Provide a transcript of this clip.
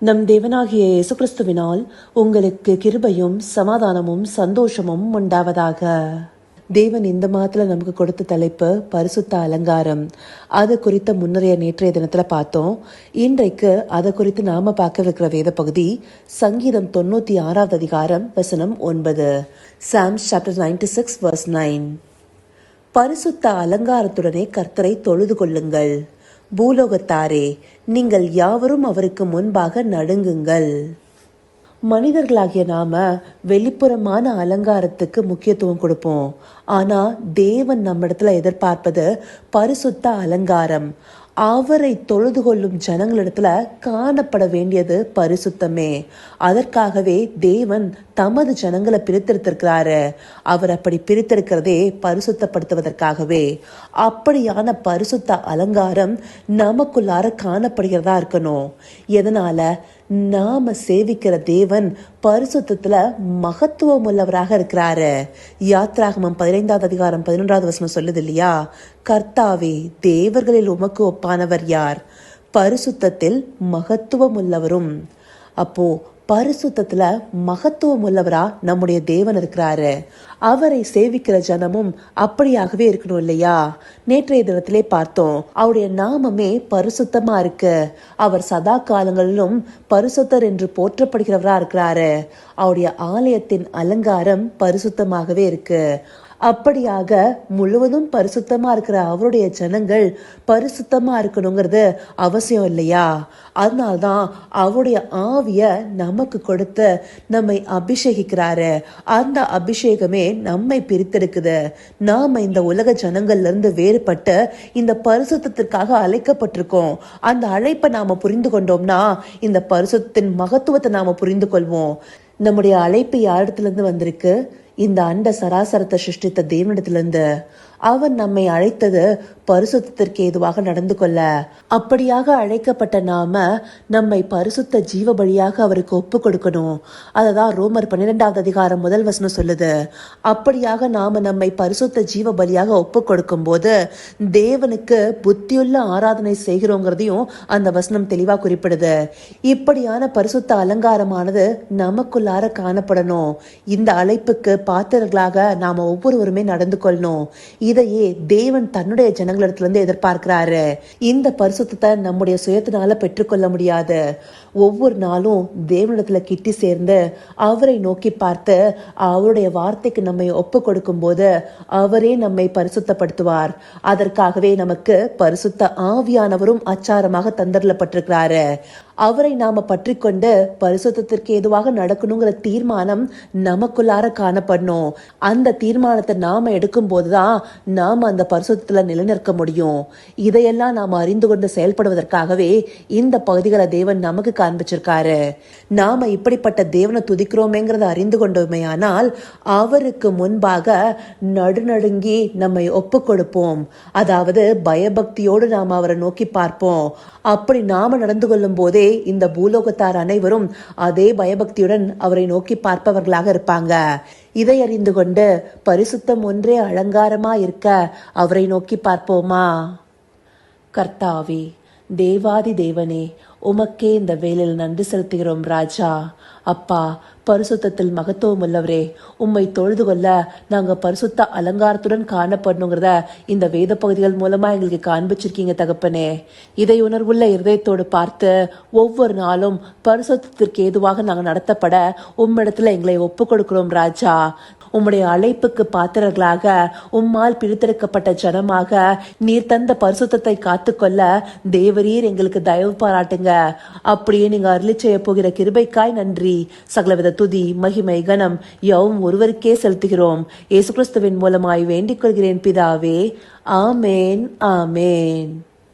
நம் தேவனாகிய இயேசு கிறிஸ்துவினால் உங்களுக்கு கிருபையும் சமாதானமும் சந்தோஷமும் உண்டாவதாக. தேவன் இந்த மாதத்துல நமக்கு கொடுத்த தலைப்பு பரிசுத்த அலங்காரம். அது குறித்த முன்னரைய நேற்றைய தினத்துல பார்த்தோம். இன்றைக்கு அதை குறித்து நாம பார்க்கவிருக்கிற வேத பகுதி சங்கீதம் தொண்ணூத்தி ஆறாவது அதிகாரம் வசனம் ஒன்பது. Psalms chapter ninety six verse nine பரிசுத்த அலங்காரத்துடனே கர்த்தரை தொழுது கொள்ளுங்கள். பூலோகத்தாரே நீங்கள் யாவரும் அவருக்கு முன்பாக நடுங்குங்கள். மனிதர்களாகிய நாம வெளிப்புறமான அலங்காரத்துக்கு முக்கியத்துவம் கொடுப்போம். ஆனா தேவன் நம்மிடத்துல எதிர்பார்ப்பது பரிசுத்த அலங்காரம். அவரை தொழுது கொள்ளும் ஜனங்களிடத்துல காணப்பட வேண்டியது பரிசுத்தமே. அதற்காகவே தேவன் தமது ஜனங்களை பிரித்தெடுத்திருக்கிறாரு அவர் அப்படி பிரித்தெடுக்கிறதே பரிசுத்தப்படுத்துவதற்காகவே. அப்படியான பரிசுத்த அலங்காரம் நமக்குள்ளார காணப்படுகிறதா இருக்கணும். எதனால? நாம சேவிக்கிற தேவன் பரிசுத்தத்துல மகத்துவம் உள்ளவராக இருக்கிறாரு. யாத்ராகமம் பதினைந்தாவது அதிகாரம் பதினொன்றாவது வசனம் சொல்லுது இல்லையா? கர்த்தாவே தேவர்களில் உமக்கு ஒப்பானவர் யார்? பரிசுத்தத்தில் மகத்துவம் உள்ளவரும் அப்போ பரிசுத்தத்துல மகத்துவம் உள்ளவரா நம்முடைய தேவன் இருக்கிறாரு. அவரை சேவிக்கிற ஜனமும் அப்படியாகவே இருக்கணும் இல்லையா? நேற்றைய தினத்திலே பார்த்தோம். அவருடைய நாமமே பரிசுத்தமா இருக்கு. அவர் சதா காலங்களிலும் பரிசுத்தர் என்று போற்றப்படுகிறவரா இருக்கிறாரு. அவருடைய ஆலயத்தின் அலங்காரம் பரிசுத்தமாகவே இருக்கு. அப்படியாக முழுவதும் பரிசுத்தமாக இருக்கிற அவருடைய ஜனங்கள் பரிசுத்தமாக இருக்கணுங்கிறது அவசியம் இல்லையா? அதனால்தான் அவருடைய ஆவிய நமக்கு கொடுத்து நம்மை அபிஷேகிக்கிறாரு. அந்த அபிஷேகமே நம்மை பிரித்தெடுக்குது. நாம் இந்த உலக ஜனங்கள்லேருந்து வேறுபட்டு இந்த பரிசுத்தத்திற்காக அழைக்கப்பட்டிருக்கோம். அந்த அழைப்பை நாம் புரிந்து கொண்டோம்னா இந்த பரிசுத்தின் மகத்துவத்தை நாம் புரிந்து கொள்வோம். நம்முடைய அழைப்பு யாரிடத்துலேருந்து வந்திருக்கு? இந்த அண்ட சராசரத்தை சிருஷ்டித்த தேவனிடத்திலிருந்து அவன் நம்மை அழைத்தது பரிசுத்திற்கு ஏதுவாக நடந்து கொள்ள. அப்படியாக அழைக்கப்பட்ட நாம நம்மை பரிசுத்த ஜீவ பலியாக அவருக்கு ஒப்பு கொடுக்கணும். அததான் ரோமர் பன்னிரெண்டாவது அதிகாரம் முதல் வசனம் சொல்லுது. அப்படியாக நாம நம்மை பரிசுத்த ஜீவ பலியாக ஒப்பு கொடுக்கும் போது தேவனுக்கு புத்தியுள்ள ஆராதனை செய்கிறோங்கிறதையும் அந்த வசனம் தெளிவாக குறிப்பிடுது. இப்படியான பரிசுத்த அலங்காரமானது நமக்குள்ளார காணப்படணும். இந்த அழைப்புக்கு பாத்திரர்களாக நாம ஒவ்வொருவருமே நடந்து கொள்ளணும். இதையே தேவன் தன்னுடைய ஜனங்களிடத்திலிருந்து எதிர்பார்க்கிறாரு. இந்த பரிசுத்தத்தை நம்முடைய சுயத்தினால பெற்றுக்கொள்ள முடியாது. ஒவ்வொரு நாளும் தேவனிடத்துல கிட்டி சேர்ந்து அவரை நோக்கி பார்த்து அவருடைய வார்த்தைக்கு நம்மை ஒப்பு கொடுக்கும் போது அவரே நம்மை பரிசுத்தப்படுத்துவார். அதற்காகவே நமக்கு பரிசுத்த ஆவியானவரும் அச்சாரமாக தந்தரலப்பட்டிருக்கிறாரு. அவரை நாம பற்றி கொண்டு பரிசுத்தத்திற்கு ஏதுவாக நடக்கணுங்கிற தீர்மானம் நமக்குள்ளார காணப்படணும். அந்த தீர்மானத்தை நாம எடுக்கும் போதுதான் நாம அந்த பரிசுத்தத்துல நிலைநிற்க முடியும். இதையெல்லாம் நாம அறிந்து கொண்டு செயல்படுவதற்காகவே இந்த பகுதிகளை தேவன் நமக்கு காண்பிச்சிருக்காரு. நாம இப்படிப்பட்ட தேவனை துதிக்கிறோமேங்கிறத அறிந்து கொண்டோமே ஆனால் அவருக்கு முன்பாக நடுநடுங்கி நம்மை ஒப்பு கொடுப்போம் அதாவது பயபக்தியோடு நாம் அவரை நோக்கி பார்ப்போம். அப்படி நாம நடந்து கொள்ளும் போதே இந்த பூலோகத்தார் அனைவரும் அதே பயபக்தியுடன் அவரை நோக்கி பார்ப்பவர்களாக இருப்பாங்க. இதை அறிந்து கொண்டு பரிசுத்தம் ஒன்றே அலங்காரமா இருக்க அவரை நோக்கி பார்ப்போமா? கர்த்தாவே தேவாதி தேவனே உமக்கே இந்த வேலையில் நன்றி செலுத்துகிறோம் ராஜா. அப்பா பரிசுத்தத்தில் மகத்துவம் உள்ளவரே உம்மை தொழுது கொள்ள நாங்கள் பரிசுத்த அலங்காரத்துடன் காணப்படணுங்கிறத இந்த வேத பகுதிகள் மூலமாக எங்களுக்கு காண்பிச்சிருக்கீங்க தகப்பனே. இதை உணர்வுள்ள இருதயத்தோடு பார்த்து ஒவ்வொரு நாளும் பரிசுத்தத்திற்கு ஏதுவாக நாங்கள் நடத்தப்பட உம்மிடத்தில் எங்களை ஒப்பு கொடுக்கிறோம் ராஜா. உம்முடைய அழைப்புக்கு பாத்திரர்களாக உம்மால் பிரித்தெடுக்கப்பட்ட ஜனமாக நீர் தந்த பரிசுத்தத்தை காத்துக்கொள்ள தேவரீர் எங்களுக்கு தயவு பாராட்டுங்க. அப்படியே நீங்க அருளி செய்ய போகிற கிருபைக்காய் நன்றி. சகலவித துதி மகிமை கனம் யாவும் ஒருவருக்கே செலுத்துகிறோம். இயேசு கிறிஸ்துவின் மூலமாய் வேண்டிக் கொள்கிறேன் பிதாவே. ஆமேன் ஆமேன்.